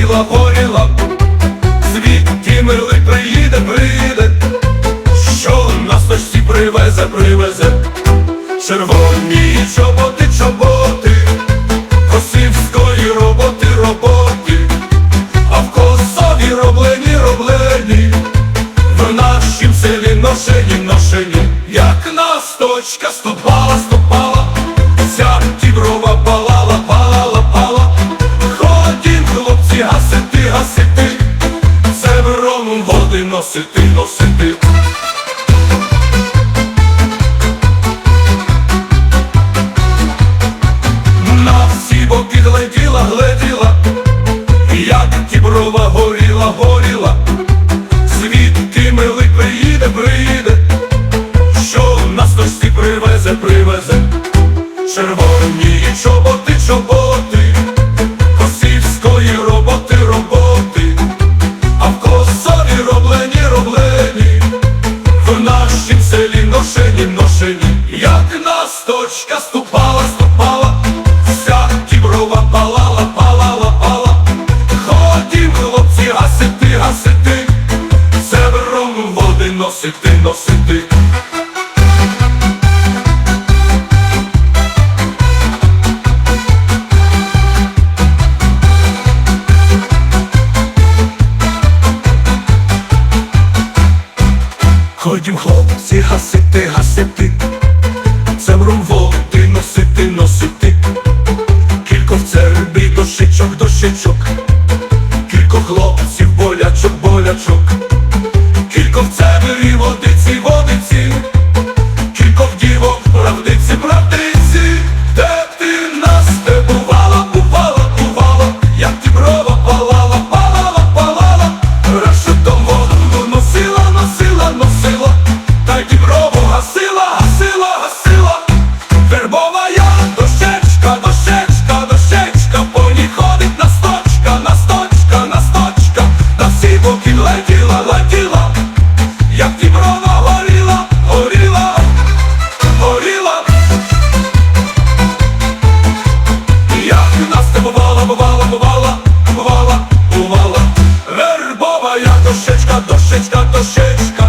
біла горіла, звідки милий приїде, прийде, що нас точці привезе, привезе, червоні чоботи, чоботи, косівської роботи, роботи, а в косові роблені, роблені, в нашім селі ношені, ношені, як нас точка ступала, ступала. На всі боки гляділа, гляділа, як тіброва горіла, горіла, звідки милий приїде, приїде, що нас досі привезе, привезе, червоні нас точка ступала, ступала, вся тіброва палала, палала, пала. Ходім, хлопці, гасити, гасити, севером води носити, носити. Ходім, хлопці, гасити, гасити, дощечок, дощечок, Кілько хлопців, болячок, болячок, üç